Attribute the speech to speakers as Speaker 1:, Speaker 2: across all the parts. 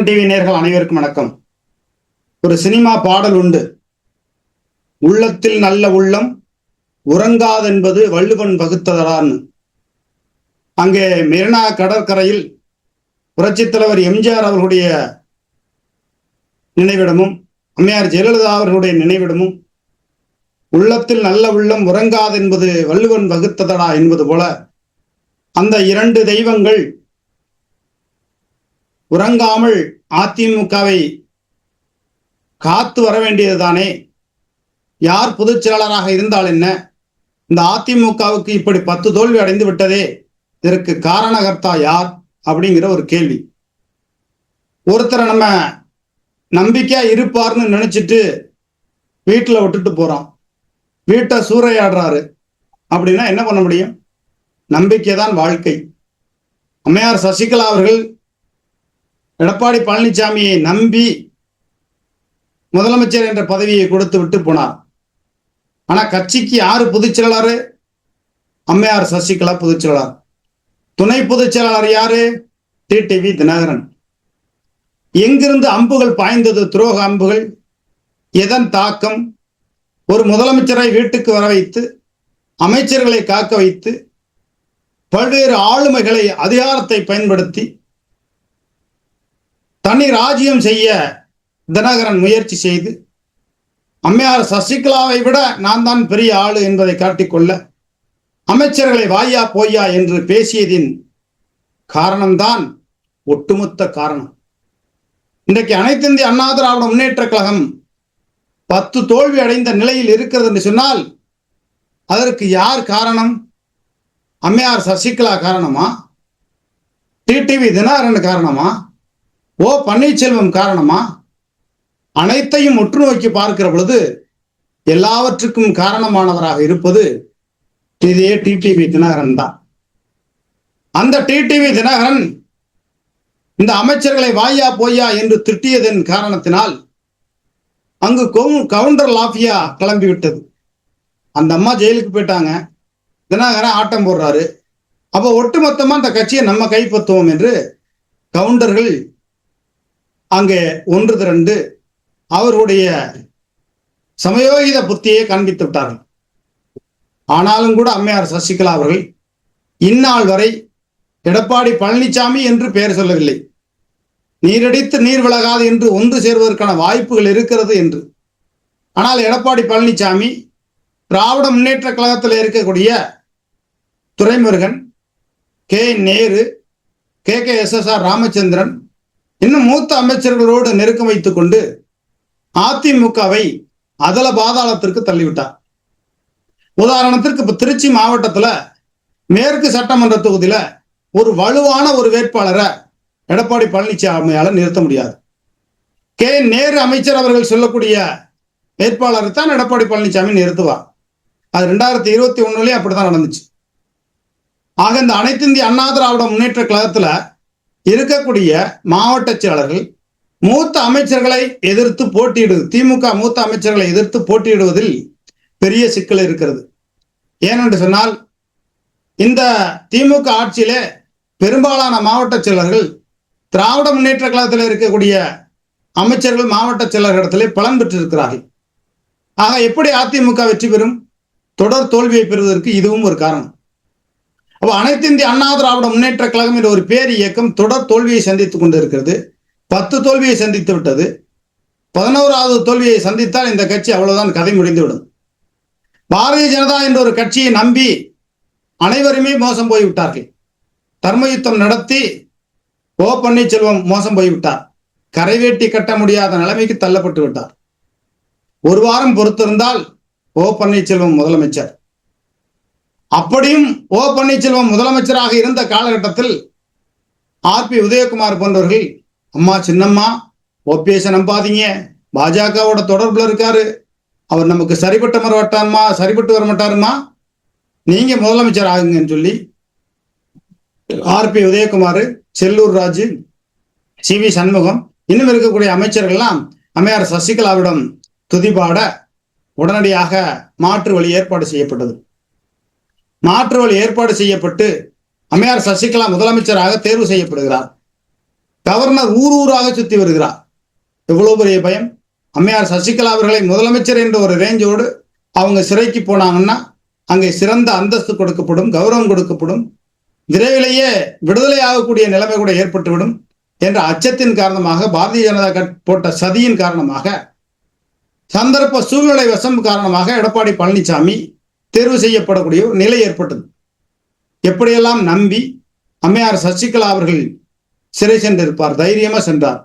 Speaker 1: வணக்கம் டிவி நேர்கள் அனைவருக்கும் வணக்கம். ஒரு சினிமா பாடல் உண்டு. உள்ளத்தில் நல்ல உள்ளம் உறங்காதென்பது வள்ளுவன் வகுத்ததடான்னு அங்கே மெரினா கடற்கரையில் புரட்சித் தலைவர் எம்ஜிஆர் அவர்களுடைய நினைவிடமும் அம்மையார் ஜெயலலிதா அவர்களுடைய நினைவிடமும் உள்ளத்தில் நல்ல உள்ளம் உறங்காதென்பது வள்ளுவன் வகுத்ததடா என்பது போல அந்த இரண்டு தெய்வங்கள் உறங்காமல் அதிமுகவை காத்து வர வேண்டியதுதானே யார் பொதுச் செயலாளராக இருந்தால் என்ன? இந்த அதிமுகவுக்கு இப்படி பத்து தோல்வி அடைந்து விட்டதே இதற்கு காரணகர்த்தா யார்? அப்படிங்கிற ஒரு கேள்வி. ஒருத்தரை நம்ம நம்பிக்கையா இருப்பார்னு நினைச்சிட்டு வீட்டில் விட்டுட்டு போறோம் வீட்டை சூறையாடுறாரு. அப்படின்னா என்ன பண்ண முடியும்? நம்பிக்கை தான் வாழ்க்கை. அம்மையார் சசிகலா அவர்கள் எடப்பாடி பழனிசாமியை நம்பி முதலமைச்சர் என்ற பதவியை கொடுத்து விட்டு போனார். ஆனா கட்சிக்கு யாரு பொதுச் செயலாளர்? அம்மையார் சசிகலா பொதுச் செயலாளர். துணை பொதுச் செயலாளர் யாரு? டிடிவி தினகரன். எங்கிருந்து அம்புகள் பாய்ந்தது? துரோக அம்புகள். எதன் தாக்கம்? ஒரு முதலமைச்சரை வீட்டுக்கு வர வைத்து அமைச்சர்களை காக்க வைத்து பல்வேறு ஆளுமைகளை அதிகாரத்தை பயன்படுத்தி தனி ராஜ்யம் செய்ய தினகரன் முயற்சி செய்து அம்மையார் சசிகலாவை விட நான் தான் பெரிய ஆளு என்பதை காட்டிக்கொள்ள அமைச்சர்களை வாயா போய்யா என்று பேசியதின் காரணம்தான் ஒட்டுமொத்த காரணம். இன்றைக்கு அனைத்து இந்திய அண்ணா திராவிட முன்னேற்ற கழகம் பத்து தோல்வி அடைந்த நிலையில் இருக்கிறது என்று சொன்னால் அதற்கு யார் காரணம்? அம்மையார் சசிகலா காரணமா? டிடிவி தினகரன் காரணமா? ஓ பன்னீர்செல்வம் காரணமா? அனைத்தையும் உற்று நோக்கி பார்க்கிற பொழுது எல்லாவற்றுக்கும் காரணமானவராக இருப்பது இதே டிடிவி தினகரன் தான். அந்த டிடிவி தினகரன் இந்த அமைச்சர்களை வாயா போயா என்று திட்டியதன் காரணத்தினால் அங்கு கவுண்டர் லாஃபியா கிளம்பி விட்டது அந்த அம்மா ஜெயிலுக்கு போயிட்டாங்க. தினகரன் ஆட்டம் போடுறாரு. அப்போ ஒட்டுமொத்தமா அந்த கட்சியை நம்ம கைப்பற்றுவோம் என்று கவுண்டர்கள் அங்கே ஒன்று திரண்டு அவருடைய சமயோகித புத்தியை காண்பித்து விட்டார்கள். ஆனாலும் கூட அம்மையார் சசிகலா அவர்கள் இந்நாள் வரை எடப்பாடி பழனிசாமி என்று பெயர் சொல்லவில்லை. நீரடித்து நீர் விலகாது என்று ஒன்று சேர்வதற்கான வாய்ப்புகள் இருக்கிறது என்று. ஆனால் எடப்பாடி பழனிசாமி திராவிட முன்னேற்ற கழகத்தில் இருக்கக்கூடிய Duraimurugan K. Nehru K. K. S. S. R. Ramachandran இன்னும் மூத்த அமைச்சர்களோடு நெருக்கம் வைத்துக் கொண்டு அதிமுகவை அதல பாதாளத்திற்கு தள்ளிவிட்டார். உதாரணத்திற்கு இப்ப திருச்சி மாவட்டத்துல மேற்கு சட்டமன்ற தொகுதியில ஒரு வலுவான ஒரு வேட்பாளரை எடப்பாடி பழனிசாமியால நிறுத்த முடியாது. கே. நேரு அமைச்சர் அவர்கள் சொல்லக்கூடிய வேட்பாளரை தான் எடப்பாடி பழனிசாமி நிறுத்துவார். அது ரெண்டாயிரத்தி இருபத்தி ஒண்ணுலயே அப்படித்தான் நடந்துச்சு. ஆக இந்த அனைத்து இந்திய அண்ணா திராவிட முன்னேற்ற கழகத்துல இருக்கக்கூடிய மாவட்ட செயலர்கள் மூத்த அமைச்சர்களை எதிர்த்து போட்டியிடுவது திமுக மூத்த அமைச்சர்களை எதிர்த்து போட்டியிடுவதில் பெரிய சிக்கல் இருக்கிறது. ஏனென்று சொன்னால் இந்த திமுக ஆட்சியிலே பெரும்பாலான மாவட்ட செயலர்கள் திராவிட முன்னேற்ற கழகத்தில் இருக்கக்கூடிய அமைச்சர்கள் மாவட்ட செயலர்களிடத்திலே பலன் பெற்றிருக்கிறார்கள். ஆக எப்படி அதிமுக வெற்றி பெறும்? தொடர் தோல்வியை பெறுவதற்கு இதுவும் ஒரு காரணம். அப்போ அனைத்து இந்திய அண்ணா திராவிட முன்னேற்ற கழகம் என்ற ஒரு பேர் இயக்கம் தொடர் தோல்வியை சந்தித்துக் கொண்டிருக்கிறது. பத்து தோல்வியை சந்தித்து விட்டது. பதினோராவது தோல்வியை சந்தித்தால் இந்த கட்சி அவ்வளவுதான் கதை முடிந்துவிடும். பாரதிய ஜனதா என்ற ஒரு கட்சியை நம்பி அனைவருமே மோசம் போய்விட்டார்கள். தர்மயுத்தம் நடத்தி ஓ பன்னீர்செல்வம் மோசம் போய்விட்டார். கரைவேட்டி கட்ட முடியாத நிலைமைக்கு தள்ளப்பட்டு விட்டார். ஒரு வாரம் பொறுத்திருந்தால் ஓ பன்னீர்செல்வம் முதலமைச்சர். அப்படியும் ஓ பன்னீர்செல்வம் முதலமைச்சராக இருந்த காலகட்டத்தில் ஆர் பி உதயகுமார் போன்றவர்கள் அம்மா சின்னம்மா ஓபிஎஸ் நம்பாதீங்க. பாஜகவோட தொடர்புல இருக்காரு. அவர் நமக்கு சரிபட்டு வர மாட்டாருமா? சரிப்பட்டு வர மாட்டாருமா? நீங்க முதலமைச்சர் ஆகுங்கன்னு சொல்லி R B Udhayakumar Sellur Raju C V Shanmugam இன்னும் இருக்கக்கூடிய அமைச்சர்கள்லாம் அம்மையார் சசிகலாவிடம் துதிபாட உடனடியாக மாற்று வழி ஏற்பாடு செய்யப்பட்டது. மாற்று வழி ஏற்பாடு செய்யப்பட்டு அம்மையார் சசிகலா முதலமைச்சராக தேர்வு செய்யப்படுகிறார். கவர்னர் ஊர் ஊராக சுத்தி வருகிறார். எவ்வளவு பெரிய பயம்? அம்மையார் சசிகலா அவர்களை முதலமைச்சர் என்ற ஒரு ரேஞ்சோடு அவங்க சிறைக்கு போனாங்கன்னா அங்கே சிறந்த அந்தஸ்து கொடுக்கப்படும் கௌரவம் கொடுக்கப்படும் விரைவிலேயே விடுதலை ஆகக்கூடிய நிலைமை கூட ஏற்பட்டுவிடும் என்ற அச்சத்தின் காரணமாக பாரதிய ஜனதா கட் போட்ட சதியின் காரணமாக சந்தர்ப்ப சூழ்நிலை வசம் காரணமாக எடப்பாடி பழனிசாமி தேர்வு செய்யப்படக்கூடிய ஒரு நிலை ஏற்பட்டது. எப்படியெல்லாம் நம்பி அம்மையார் சசிகலா அவர்கள் சிறை சென்றிருப்பார் தைரியமா சென்றார்.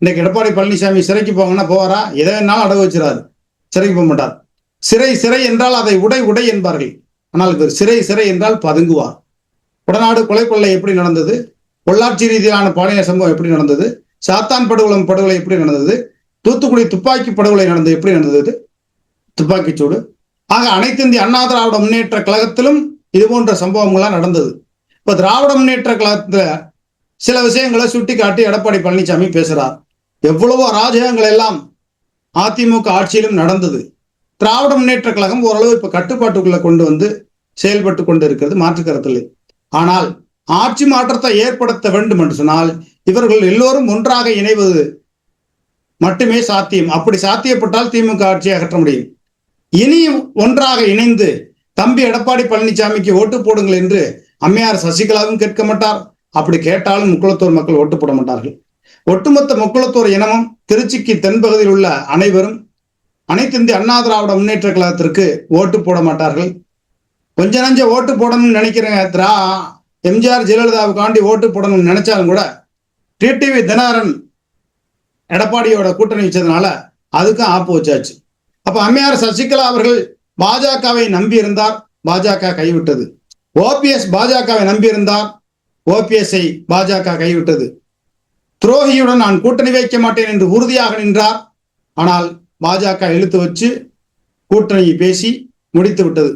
Speaker 1: இன்னைக்கு எடப்பாடி பழனிசாமி சிறைக்கு போங்கன்னா போவாரா? எதை வேணாலும் அடகு வச்சிடாரு சிறைக்கு போக மாட்டார். சிறை சிறை என்றால் அதை உடை உடை என்பார்கள். ஆனால் இவர் சிறை சிறை என்றால் பதுங்குவார். உடநாடு கொலை கொள்ளை எப்படி நடந்தது? பொள்ளாச்சி ரீதியிலான பாலியல் சம்பவம் எப்படி நடந்தது? சாத்தான் படுகொலம் படுகொலை எப்படி நடந்தது? தூத்துக்குடி துப்பாக்கி படுகொலை நடந்தது எப்படி நடந்தது? துப்பாக்கிச்சூடு ஆக அனைத்து இந்திய அண்ணா திராவிட முன்னேற்ற கழகத்திலும் இது போன்ற சம்பவங்கள்லாம் நடந்தது. இப்ப திராவிட முன்னேற்ற கழகத்துல சில விஷயங்களை சுட்டி காட்டி எடப்பாடி பழனிசாமி பேசுறார். எவ்வளவோ அராஜகங்கள் எல்லாம் அதிமுக ஆட்சியிலும் நடந்தது. திராவிட முன்னேற்ற கழகம் ஓரளவு இப்ப கட்டுப்பாட்டுக்குள்ள கொண்டு வந்து செயல்பட்டு கொண்டு இருக்கிறது மாற்றுக்கருத்தில்லை ஆனால் ஆட்சி மாற்றத்தை ஏற்படுத்த வேண்டும் என்று சொன்னால் இவர்கள் எல்லோரும் ஒன்றாக இணைவது மட்டுமே சாத்தியம். அப்படி சாத்தியப்பட்டால் திமுக ஆட்சியை அகற்ற முடியும். இனி ஒன்றாக இணைந்து தம்பி எடப்பாடி பழனிசாமிக்கு ஓட்டு போடுங்கள் என்று அம்மையார் சசிகலாவும் கேட்க மாட்டார். அப்படி கேட்டாலும் முக்குளத்தூர் மக்கள் ஓட்டு போட மாட்டார்கள். ஒட்டுமொத்த முக்குளத்தூர் இனமும் திருச்சிக்கு தென்பகுதியில் உள்ள அனைவரும் அனைத்து இந்திய அண்ணா திராவிட முன்னேற்ற கழகத்திற்கு ஓட்டு போட மாட்டார்கள். கொஞ்ச நஞ்ச ஓட்டு போடணும்னு நினைக்கிறேங்க திரா எம்ஜிஆர் ஜெயலலிதாவுக்காண்டி ஓட்டு போடணும்னு நினைச்சாலும் கூட டிடிவி தினகரன் எடப்பாடியோட கூட்டணி வச்சதுனால அதுக்கும் ஆப்பு வச்சாச்சு. அப்ப அம்மையார் சசிகலா அவர்கள் பாஜகவை நம்பியிருந்தார் பாஜக கைவிட்டது. ஓபிஎஸ் பாஜகவை நம்பியிருந்தார் ஓபிஎஸ்ஐ பாஜக கைவிட்டது. துரோகியுடன் நான் கூட்டணி வைக்க மாட்டேன் என்று உறுதியாக நின்றார். ஆனால் பாஜக இழுத்து வச்சு கூட்டணியை பேசி முடித்து விட்டது.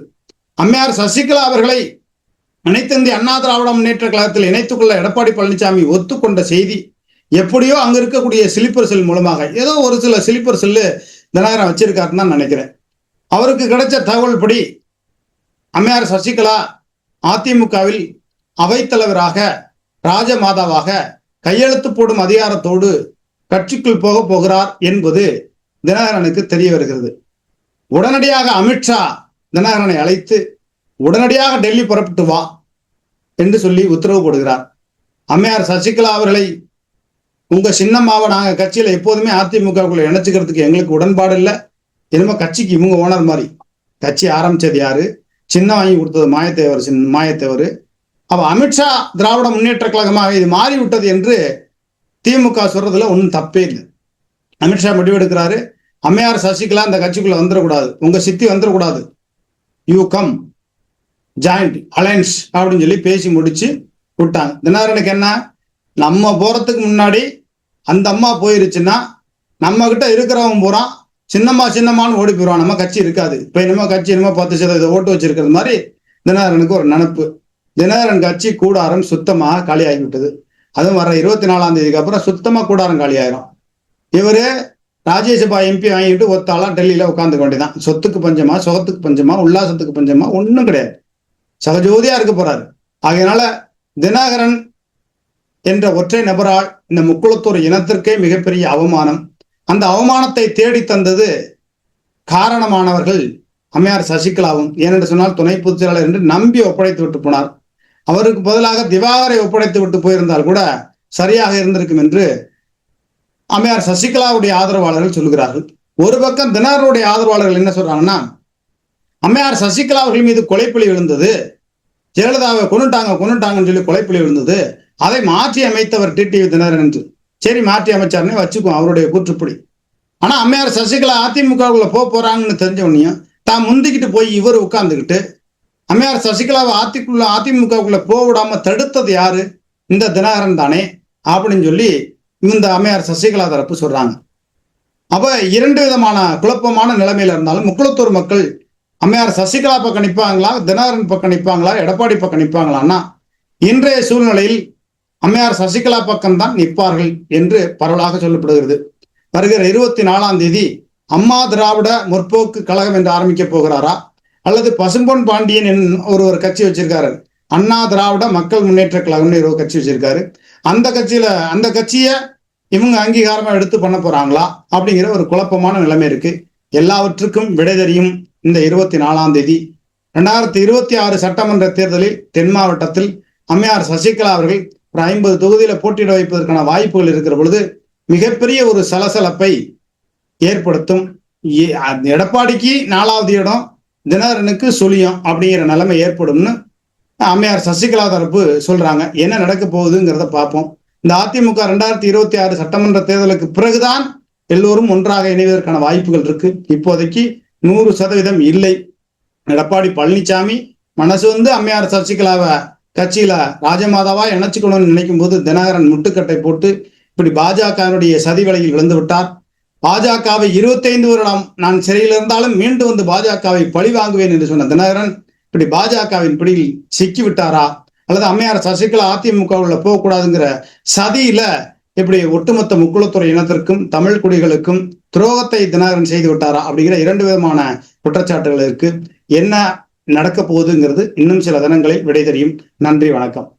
Speaker 1: அம்மையார் சசிகலா அவர்களை அனைத்து அண்ணா திராவிட முன்னேற்ற கழகத்தில் இணைத்துக் கொள்ள எடப்பாடி பழனிசாமி ஒத்துக்கொண்ட செய்தி எப்படியோ அங்க இருக்கக்கூடிய ஸ்லீப்பர் செல் மூலமாக ஏதோ ஒரு சில ஸ்லீப்பர் செல்லு தினகரன் வச்சிருக்காருன்னு தான் நினைக்கிறேன். அவருக்கு கிடைச்ச தகவல் படி அம்மையார் சசிகலா அதிமுகவில் அவைத்தலைவராக ராஜமாதாவாக கையெழுத்து போடும் அதிகாரத்தோடு கட்சிக்குள் போக போகிறார் என்பது தினகரனுக்கு தெரிய வருகிறது. உடனடியாக அமித்ஷா தினகரனை அழைத்து உடனடியாக டெல்லி புறப்பட்டு வா என்று சொல்லி உத்தரவு போடுகிறார். அம்மையார் சசிகலா அவர்களை உங்க சின்னம்மாவை நாங்கள் கட்சியில எப்போதுமே அதிமுகவுக்குள்ள இணைச்சுக்கிறதுக்கு எங்களுக்கு உடன்பாடு இல்லை. என்னமோ கட்சிக்கு இவங்க ஓனர் மாதிரி. கட்சி ஆரம்பிச்சது யாரு? சின்ன வாங்கி கொடுத்தது மாயத்தேவர் சின் மாயத்தேவர். அப்ப அமித்ஷா திராவிட முன்னேற்ற கழகமாக இது மாறி விட்டது என்று திமுக சொல்றதுல ஒன்றும் தப்பே இல்லை. அமித்ஷா முடிவெடுக்கிறாரு அம்மையார் சசிகலா இந்த கட்சிக்குள்ள வந்துடக்கூடாது. உங்க சித்தி வந்துடக்கூடாது. யூ கம் ஜாயிண்ட் அலையன்ஸ் அப்படின்னு சொல்லி பேசி முடிச்சு விட்டாங்க. தினகரனுக்கு என்ன? நம்ம போறதுக்கு முன்னாடி அந்த அம்மா போயிருச்சுன்னா நம்ம கிட்ட இருக்கிறவன் பூரா சின்னம்மா சின்னம்மான்னு ஓடி போயிடுவான். நம்ம கட்சி இருக்காது. இப்ப என்னமோ கட்சி என்னமோ பத்து சதவீத ஓட்டு வச்சிருக்கிறது மாதிரி தினகரனுக்கு ஒரு நினப்பு. தினகரன் கட்சி கூடாரம் சுத்தமாக காலியாகிவிட்டது. அதுவும் வர இருபத்தி நாலாம் தேதிக்கு அப்புறம் சுத்தமா கூடாரம் காலி ஆயிரும் இவரு ராஜ்யசபா எம்பி வாங்கிட்டு ஒத்தாளா டெல்லியில உட்காந்துக்க வேண்டியதான் சொத்துக்கு பஞ்சமா சுகத்துக்கு பஞ்சமா உல்லாசத்துக்கு பஞ்சமா ஒன்றும் கிடையாது. சகஜோதியா இருக்க போறாரு. ஆகையினால தினகரன் என்ற ஒற்றை நபரால் இந்த முக்குளத்தூர் இனத்திற்கே மிகப்பெரிய அவமானம். அந்த அவமானத்தை தேடி தந்தது காரணமானவர்கள் அம்மையார் சசிகலாவும். ஏனென்று சொன்னால் துணை பொதுச் செயலாளர் என்று நம்பி ஒப்படைத்து விட்டு போனார். அவருக்கு பதிலாக திவாகரை ஒப்படைத்து விட்டு போயிருந்தால் கூட சரியாக இருந்திருக்கும் என்று அம்மையார் சசிகலாவுடைய ஆதரவாளர்கள் சொல்லுகிறார்கள். ஒரு பக்கம் தினகரனுடைய ஆதரவாளர்கள் என்ன சொல்றாங்கன்னா அம்மையார் சசிகலா அவர்கள் மீது கொலைப்பழி விழுந்தது. ஜெயலலிதாவை கொண்டுட்டாங்க கொண்டுட்டாங்கன்னு சொல்லி கொலைப்பழி விழுந்தது. அதை மாற்றி அமைத்தவர் டிடிவி தினகரன் என்று. சரி மாற்றி அமைச்சார்னே வச்சுக்குவோம் அவருடைய கூற்றுப்படி. ஆனா அம்மையார் சசிகலா அதிமுகவுக்குள்ள போக போறாங்கன்னு தெரிஞ்சவனையும் தான் முந்திக்கிட்டு போய் இவர் உட்கார்ந்துக்கிட்டு அம்மையார் சசிகலாவை அதிக்குள்ள அதிமுகவுக்குள்ள போக விடாம தடுத்தது யாரு? இந்த தினகரன் தானே அப்படின்னு சொல்லி இந்த அம்மையார் சசிகலா தரப்பு சொல்றாங்க. அப்ப இரண்டு விதமான குழப்பமான நிலைமையில இருந்தாலும் முக்குளத்தூர் மக்கள் அம்மையார் சசிகலா பக்கம் நிற்பாங்களா தினகரன் பக்கம் நிற்பாங்களா எடப்பாடி பக்கம் நிற்பாங்களான்னா இன்றைய சூழ்நிலையில் அம்மையார் சசிகலா பக்கம்தான் நிற்பார்கள் என்று பரவலாக சொல்லப்படுகிறது. வருகிற இருபத்தி நாலாம் தேதி அம்மா திராவிட முற்போக்கு கழகம் என்று ஆரம்பிக்க போகிறாரா? அல்லது பசும்பொன் பாண்டியன் ஒரு ஒரு கட்சி வச்சிருக்காரு அண்ணா திராவிட மக்கள் முன்னேற்ற கழகம்னு ஒரு கட்சி வச்சிருக்காரு. அந்த கட்சியில அந்த கட்சியை இவங்க அங்கீகாரமா எடுத்து பண்ண போறாங்களா? அப்படிங்கிற ஒரு குழப்பமான நிலைமை இருக்கு. எல்லாவற்றுக்கும் விடை தெரியும் இந்த இருபத்தி நாலாம் தேதி. ரெண்டாயிரத்தி இருபத்தி ஆறு சட்டமன்ற தேர்தலில் தென் மாவட்டத்தில் அம்மையார் சசிகலா அவர்கள் ஒரு ஐம்பது தொகுதியில போட்டியிட வைப்பதற்கான வாய்ப்புகள் இருக்கிற பொழுது மிகப்பெரிய ஒரு சலசலப்பை ஏற்படுத்தும். ஏ- அந்த எடப்பாடிக்கு நாலாவது இடம் தினகரனுக்கு சுழியம் அப்படிங்கிற நிலைமை ஏற்படும்னு அம்மையார் சசிகலா தரப்பு சொல்றாங்க. என்ன நடக்க போகுதுங்கிறத பார்ப்போம். இந்த அதிமுக ரெண்டாயிரத்தி இருபத்தி ஆறு சட்டமன்ற தேர்தலுக்கு பிறகுதான் எல்லோரும் ஒன்றாக இணைவதற்கான வாய்ப்புகள் இருக்கு. இப்போதைக்கு நூறு சதவீதம் இல்லை. எடப்பாடி பழனிசாமி மனசு வந்து அம்மையார் சசிகலாவை கட்சியில ராஜமாதாவா இணைச்சுக்கணும்னு நினைக்கும் போது தினகரன் முட்டுக்கட்டை போட்டு இப்படி பாஜகவினுடைய சதி வலையில் விழுந்து விட்டார். பாஜகவை இருபத்தைந்து வருடம் நான் சிறையில் இருந்தாலும் மீண்டும் வந்து பாஜகவை பழி வாங்குவேன் என்று சொன்ன தினகரன் இப்படி பாஜகவின் பிடியில் சிக்கி விட்டாரா? அல்லது அம்மையார் சசிகலா அதிமுகவுல போகக்கூடாதுங்கிற சதியில இப்படி ஒட்டுமொத்த முக்குளத்துறை இனத்திற்கும் தமிழ் குடிகளுக்கும் துரோகத்தை தினகரன் செய்து விட்டாரா? அப்படிங்கிற இரண்டு விதமான குற்றச்சாட்டுகள் இருக்கு. என்ன நடக்க போகுதுங்கிறது இன்னும் சில தினங்களில் விடை தெரியும் நன்றி வணக்கம்.